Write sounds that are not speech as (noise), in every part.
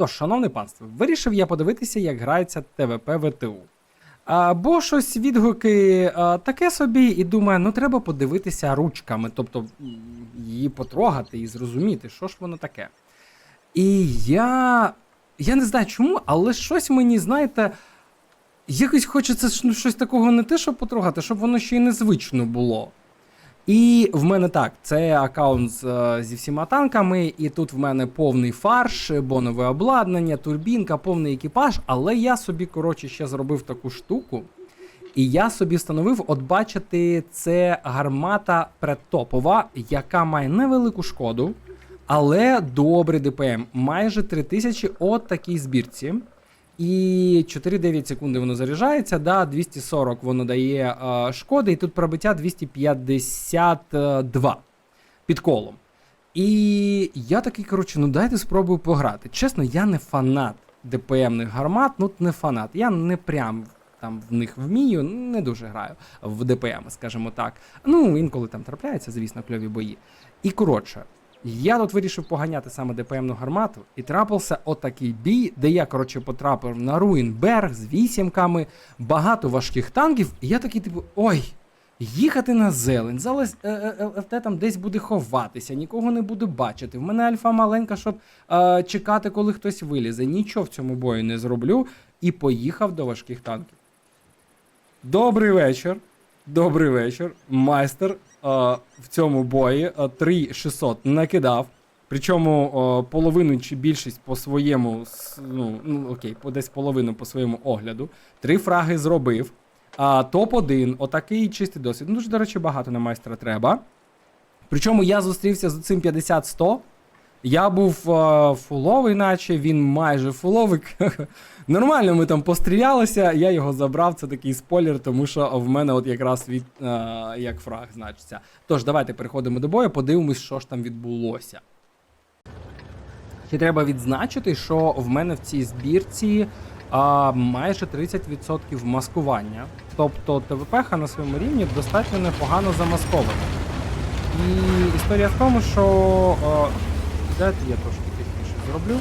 Тож, шановне панство, вирішив я подивитися, як грається ТВП ВТУ. А, бо щось відгуки а, таке собі, і думаю, ну треба подивитися ручками, тобто її потрогати і зрозуміти, що ж воно таке. І я. Я не знаю чому, але щось мені, знаєте, якось хочеться ну, щось такого не те, щоб потрогати, щоб воно ще й незвично було. І в мене так, це аккаунт е, зі всіма танками, і тут в мене повний фарш, бонове обладнання, турбінка, повний екіпаж. Але я собі, коротше, ще зробив таку штуку. І я собі встановив, от бачите, це гармата предтопова, яка має невелику шкоду, але добрий ДПМ. Майже 3000 от такій збірці. І 4-9 секунди воно заряджається, да, 240 воно дає е, шкоди, і тут пробиття 252 під колом. І я такий, коротше, ну дайте спробую пограти. Чесно, я не фанат ДПМних гармат, ну не фанат. Я не прям там в них вмію, не дуже граю в ДПМ, скажімо так. Ну, інколи там трапляються, звісно, кльові бої. І коротше, я тут вирішив поганяти саме ДПМну гармату, і трапився отакий бій, де я, коротше, потрапив на Руїнберг з вісімками, багато важких танків, і я такий, типу, ой. Їхати на зелень, зараз е, е, ЛФТ там десь буде ховатися, нікого не буду бачити. В мене альфа маленька, щоб е, чекати, коли хтось вилізе. Нічого в цьому бою не зроблю. І поїхав до важких танків. Добрий вечір. Добрий вечір. Майстер е, в цьому бої е, 3600 накидав. Причому е, половину чи більшість по своєму, ну, ну окей, по десь половину по своєму огляду. Три фраги зробив. А топ-1, отакий чистий досвід. Ну, дуже, до речі, багато на майстра треба. Причому я зустрівся з цим 50-100. Я був е, фуловий, наче він майже фуловий. (laughs) Нормально ми там пострілялися, я його забрав, це такий спойлер, тому що в мене от якраз від е, як фраг значиться. Тож, давайте переходимо до бою, подивимось, що ж там відбулося. Ще треба відзначити, що в мене в цій збірці а, майже 30% маскування. Тобто ТВПХ на своєму рівні достатньо непогано замаскована. І історія в тому, що. Е, дайте я трошки тихіше зроблю.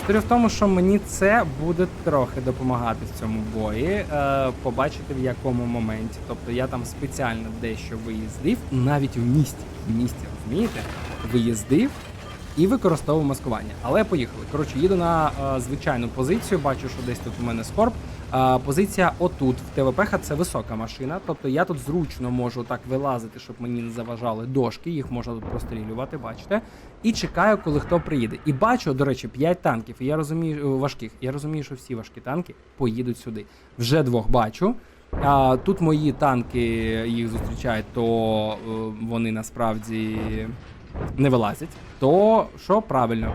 Історія в тому, що мені це буде трохи допомагати в цьому бої, е, побачити в якому моменті. Тобто я там спеціально дещо виїздив, навіть в місті. В місті, розумієте? Виїздив і використовував маскування. Але поїхали. Коротше, їду на е, звичайну позицію. Бачу, що десь тут у мене скорб. Позиція отут в ТВПХ це висока машина. Тобто я тут зручно можу так вилазити, щоб мені не заважали дошки. Їх можна тут прострілювати, бачите. І чекаю, коли хто приїде. І бачу, до речі, 5 танків. І я розумію е, важких. Я розумію, що всі важкі танки поїдуть сюди. Вже двох бачу. А, тут мої танки їх зустрічають, то е, вони насправді не вилазять, то що правильно?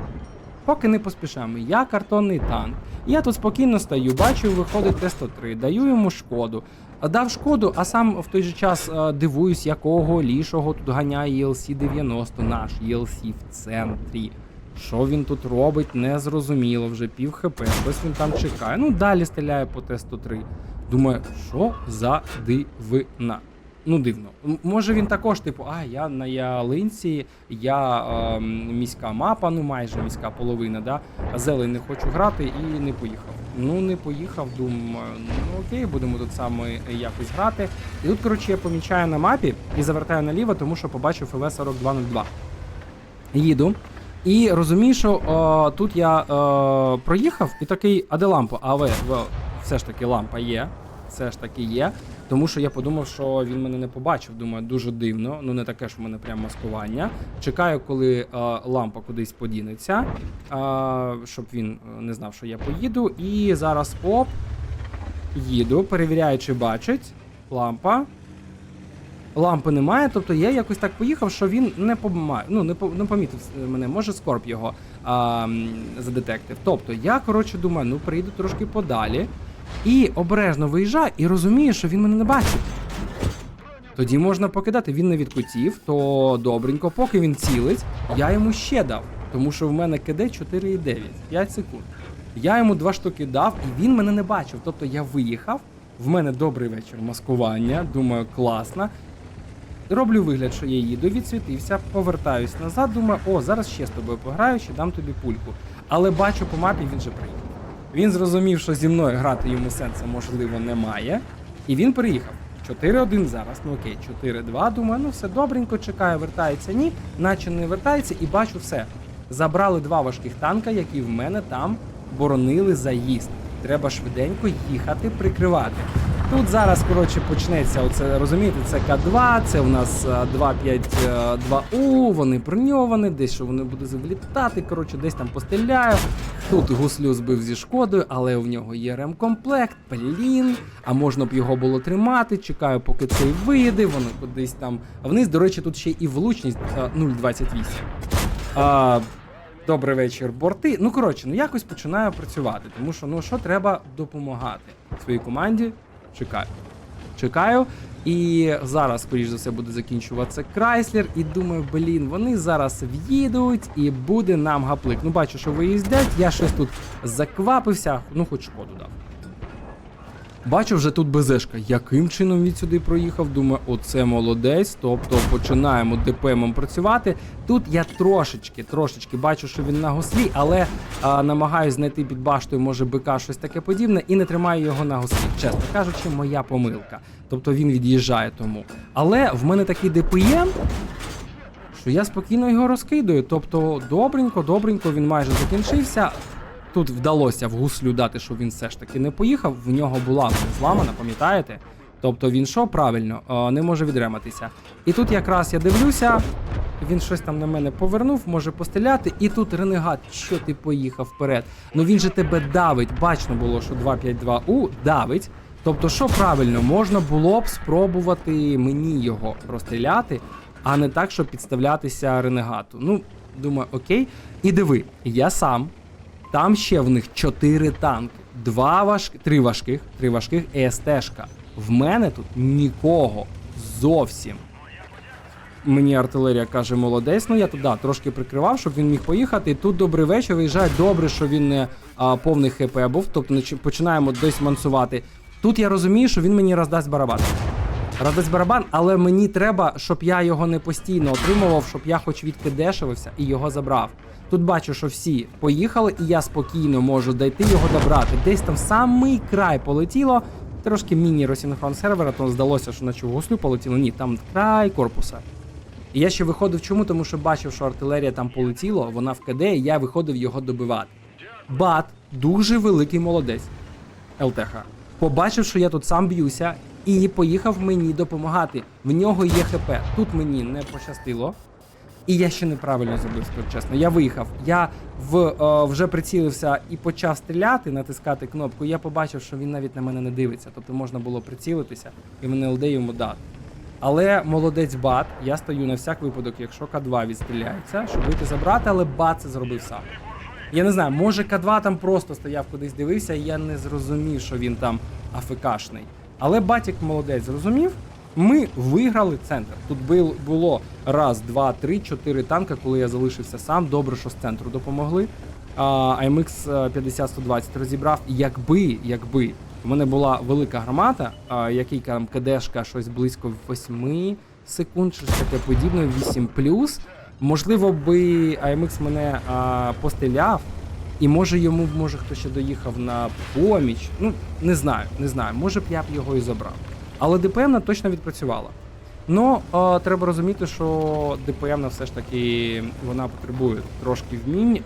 Поки не поспішаємо. Я картонний танк. Я тут спокійно стою, бачу, виходить Т-103, даю йому шкоду. Дав шкоду, а сам в той же час е, дивуюсь, якого лішого тут ганяє ELC 90, наш ELC в центрі. Що він тут робить, не зрозуміло, вже пів хп, ось він там чекає. Ну, далі стріляє по Т-103. Думаю, що за дивина? Ну, дивно. Може він також, типу, а я на ялинці, я ем, міська мапа, ну майже міська половина, да? а зелень не хочу грати і не поїхав. Ну, не поїхав, думаю, ну окей, будемо тут саме якось грати. І тут, коротше, я помічаю на мапі і завертаю наліво, тому що побачив ФВ-4202. Їду. І розумію, що е, тут я е, проїхав і такий, а де лампа? Але в- все ж таки лампа є. Все ж таки є. Тому що я подумав, що він мене не побачив. Думаю, дуже дивно. Ну не таке ж в мене прям маскування. Чекаю, коли е, лампа кудись подінеться, е, щоб він е, не знав, що я поїду. І зараз оп, їду, перевіряю, чи бачить. Лампа. Лампи немає, тобто я якось так поїхав, що він не помає, ну, не, по- не помітив мене, може скорб його а, задетектив. Тобто я, коротше, думаю, ну прийду трошки подалі і обережно виїжджаю і розумію, що він мене не бачить. Тоді можна покидати, він не відкутів, то добренько, поки він цілить, я йому ще дав. Тому що в мене КД 4,9, 5 секунд. Я йому два штуки дав, і він мене не бачив. Тобто я виїхав, в мене добрий вечір маскування, думаю, класно. Роблю вигляд, що я їду, відсвітився, повертаюсь назад, думаю, о, зараз ще з тобою пограю, ще дам тобі пульку. Але бачу по мапі, він же приїхав. Він зрозумів, що зі мною грати йому сенсу можливо немає. І він приїхав. 4-1 зараз, ну окей, 4-2. Думаю, ну все добренько, чекаю, вертається ні, наче не вертається, і бачу все. Забрали два важких танка, які в мене там боронили заїзд. Треба швиденько їхати, прикривати. Тут зараз, коротше, почнеться оце, розумієте, це К2, це у нас е, 252У, вони броньовані, десь що вони будуть влітати, коротше, десь там постріляю. Тут гуслю збив зі шкодою, але в нього є ремкомплект, блін, а можна б його було тримати. Чекаю, поки цей вийде, воно кудись там. Вниз, до речі, тут ще і влучність е, 0,28. А, Добрий вечір, борти. Ну коротше, ну якось починаю працювати, тому що ну що треба допомагати своїй команді. Чекаю. Чекаю. І зараз, скоріш за все, буде закінчуватися Крайслер. І думаю, блін, вони зараз в'їдуть і буде нам гаплик. Ну, бачу, що виїздять. Я щось тут заквапився, ну хоч шкоду дав. Бачу вже тут БЗшка. Яким чином він сюди проїхав? Думаю, оце молодець. Тобто починаємо ДПМом працювати. Тут я трошечки, трошечки бачу, що він на гослі, але а, намагаюсь знайти під баштою, може БК щось таке подібне, і не тримаю його на гослі. Чесно кажучи, моя помилка. Тобто він від'їжджає тому. Але в мене такий ДПМ, що я спокійно його розкидаю. Тобто, добренько, добренько, він майже закінчився. Тут вдалося в гуслю дати, що він все ж таки не поїхав. В нього була зламана, пам'ятаєте? Тобто він що правильно, е, не може відрематися. І тут якраз я дивлюся, він щось там на мене повернув, може постріляти, і тут ренегат, що ти поїхав вперед. Ну він же тебе давить. Бачно було, що 252У давить. Тобто, що правильно, можна було б спробувати мені його розстріляти, а не так, щоб підставлятися ренегату. Ну, думаю, окей. І диви, я сам. Там ще в них 4 танки, два важ... три важких, три важких і СТшка. В мене тут нікого зовсім. Мені артилерія каже, молодець. Ну я тут да, трошки прикривав, щоб він міг поїхати. І тут добрий вечір. Виїжджає добре, що він не а, повний ХП був. Тобто починаємо десь мансувати. Тут я розумію, що він мені роздасть барабан. Роздасть барабан, але мені треба, щоб я його не постійно отримував, щоб я хоч відкидешивився і його забрав. Тут бачу, що всі поїхали, і я спокійно можу дойти його добрати. Десь там самий край полетіло. Трошки міні-росінхрон сервера, то здалося, що наче в гуслю полетіло. Ні, там край корпуса. І я ще виходив чому, тому що бачив, що артилерія там полетіло, вона в КД, і я виходив його добивати. Бат дуже великий молодець. ЛТХ. Побачив, що я тут сам б'юся, і поїхав мені допомагати. В нього є ХП. Тут мені не пощастило. І я ще неправильно зробив, чесно. Я виїхав. Я в, е, вже прицілився і почав стріляти, натискати кнопку. Я побачив, що він навіть на мене не дивиться. Тобто можна було прицілитися і мене ЛД йому дати. Але молодець бат, я стою на всяк випадок, якщо К2 відстріляється, щоб вийти забрати, але бат це зробив сам. Я не знаю, може К2 там просто стояв кудись дивився, і я не зрозумів, що він там АФКшний. Але батік молодець зрозумів. Ми виграли центр. Тут було раз, два, три, чотири танка, коли я залишився сам. Добре, що з центру допомогли. А, AMX 50-120 розібрав. Якби, якби у мене була велика гармата, який там КДшка щось близько 8 секунд, щось таке подібне, 8 Можливо, би AMX мене постріляв, і може йому може хто ще доїхав на поміч. Ну, не знаю, не знаю. Може б я б його і забрав. Але ДПМна точно відпрацювала. Ну, треба розуміти, що ДПМна все ж таки вона потребує трошки вмінь. е,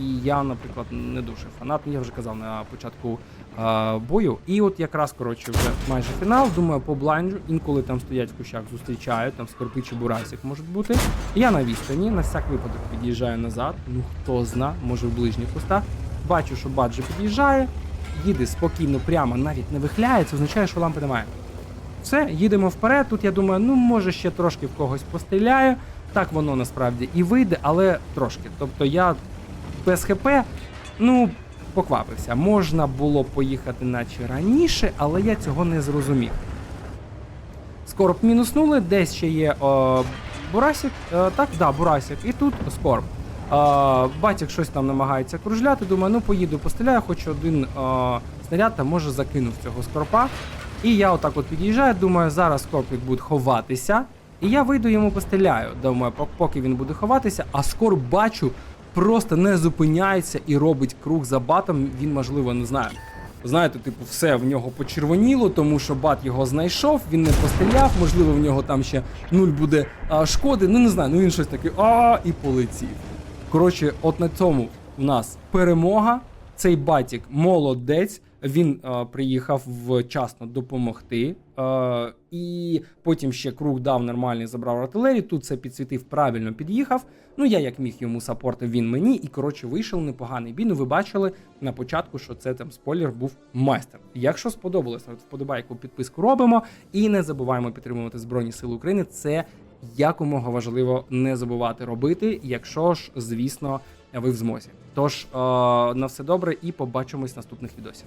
і я, наприклад, не дуже фанат, я вже казав на початку е, бою. І от якраз, коротше, вже майже фінал. Думаю, по блайнджу, інколи там стоять в кущах, зустрічають, там скорпи чи бурасик можуть бути. Я на відстані, на всяк випадок під'їжджаю назад. Ну хто зна, може в ближніх кустах. Бачу, що баджі під'їжджає, їде спокійно, прямо, навіть не вихляється, означає, що лампи немає. Все, їдемо вперед. Тут я думаю, ну може ще трошки в когось постріляю. Так воно насправді і вийде, але трошки. Тобто я без ХП, ну, поквапився. Можна було поїхати наче раніше, але я цього не зрозумів. Скорб мінуснули, десь ще є о, Бурасик. Е, так, да, Бурасик. І тут Скорб. Е, батік щось там намагається кружляти. Думаю, ну поїду, постріляю, хоч один е, снаряд там може закинув цього скорпа. І я отак от під'їжджаю, думаю, зараз Скорпік буде ховатися. І я вийду йому постріляю. Думаю, поки він буде ховатися, а скоро бачу, просто не зупиняється і робить круг за батом. Він, можливо, не знаю. Знаєте, типу, все в нього почервоніло, тому що бат його знайшов, він не постріляв, можливо, в нього там ще нуль буде а, шкоди. Ну не знаю, ну він щось таке, а і полетів. Коротше, от на цьому у нас перемога. Цей батік молодець. Він е, приїхав вчасно допомогти. Е, і потім ще круг дав нормальний, забрав артилерію. Тут це підсвітив, правильно під'їхав. Ну я як міг йому сапортив, він мені. І коротше вийшов непоганий бій. Ну ви бачили на початку, що це там спойлер був майстер. Якщо сподобалось, от вподобайку, підписку робимо. І не забуваємо підтримувати Збройні Сили України. Це якомога важливо не забувати робити, якщо ж, звісно, ви в змозі. Тож е, на все добре і побачимось в наступних відосів.